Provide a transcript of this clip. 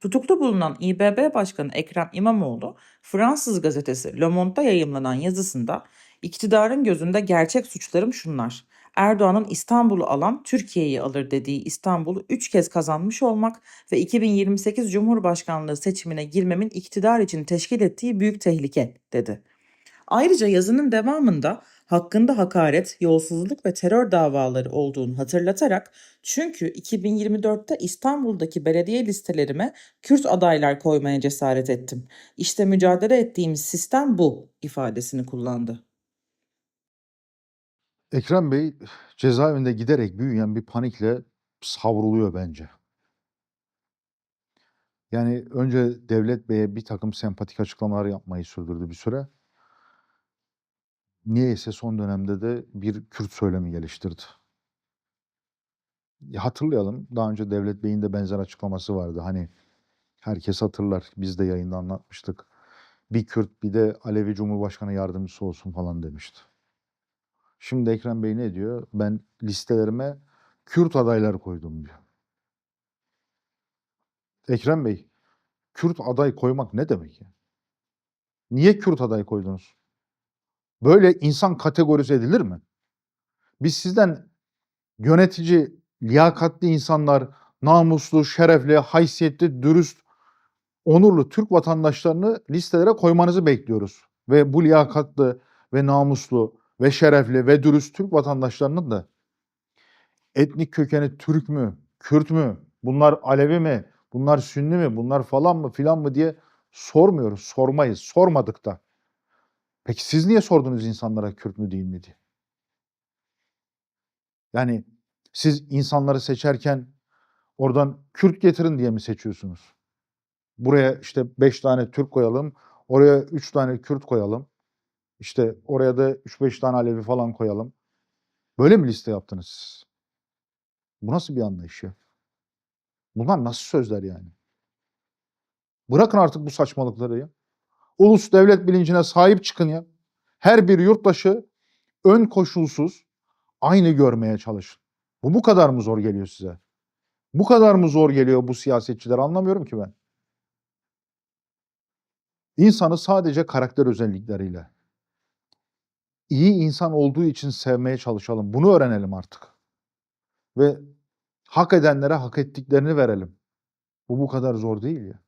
Tutuklu bulunan İBB Başkanı Ekrem İmamoğlu, Fransız gazetesi Le Monde'da yayımlanan yazısında iktidarın gözünde gerçek suçlarım şunlar. Erdoğan'ın İstanbul'u alan Türkiye'yi alır dediği İstanbul'u 3 kez kazanmış olmak ve 2028 Cumhurbaşkanlığı seçimine girmemin iktidar için teşkil ettiği büyük tehlike dedi. Ayrıca yazının devamında hakkında hakaret, yolsuzluk ve terör davaları olduğunu hatırlatarak çünkü 2024'te İstanbul'daki belediye listelerime Kürt adaylar koymaya cesaret ettim. İşte mücadele ettiğimiz sistem bu ifadesini kullandı. Ekrem Bey cezaevinde giderek büyüyen bir panikle savruluyor bence. Yani önce Devlet Bey'e bir takım sempatik açıklamalar yapmayı sürdürdü bir süre. Niyeyse son dönemde de bir Kürt söylemi geliştirdi. Ya hatırlayalım daha önce Devlet Bey'in de benzer açıklaması vardı. Hani herkes hatırlar biz de yayında anlatmıştık. Bir Kürt bir de Alevi Cumhurbaşkanı yardımcısı olsun falan demişti. Şimdi Ekrem Bey ne diyor? Ben listelerime Kürt adaylar koydum diyor. Ekrem Bey, Kürt aday koymak ne demek ya? Niye Kürt aday koydunuz? Böyle insan kategorisi edilir mi? Biz sizden yönetici, liyakatli insanlar, namuslu, şerefli, haysiyetli, dürüst, onurlu Türk vatandaşlarını listelere koymanızı bekliyoruz. Ve bu liyakatlı ve namuslu ve şerefli ve dürüst Türk vatandaşlarının da etnik kökeni Türk mü, Kürt mü, bunlar Alevi mi, bunlar Sünni mi, bunlar falan mı filan mı diye sormuyoruz, sormayız, sormadık da. Peki siz niye sordunuz insanlara Kürt mü değil mi diye? Yani siz insanları seçerken oradan Kürt getirin diye mi seçiyorsunuz? Buraya işte beş tane Türk koyalım, oraya üç tane Kürt koyalım. İşte oraya da 3-5 tane Alevi falan koyalım. Böyle mi liste yaptınız siz? Bu nasıl bir anlayış ya? Bunlar nasıl sözler yani? Bırakın artık bu saçmalıkları ya. Ulus devlet bilincine sahip çıkın ya. Her bir yurttaşı ön koşulsuz aynı görmeye çalışın. Bu bu kadar mı zor geliyor size? Bu kadar mı zor geliyor bu siyasetçiler anlamıyorum ki ben. İnsanı sadece karakter özellikleriyle, iyi insan olduğu için sevmeye çalışalım. Bunu öğrenelim artık. Ve hak edenlere hak ettiklerini verelim. Bu bu kadar zor değil ya.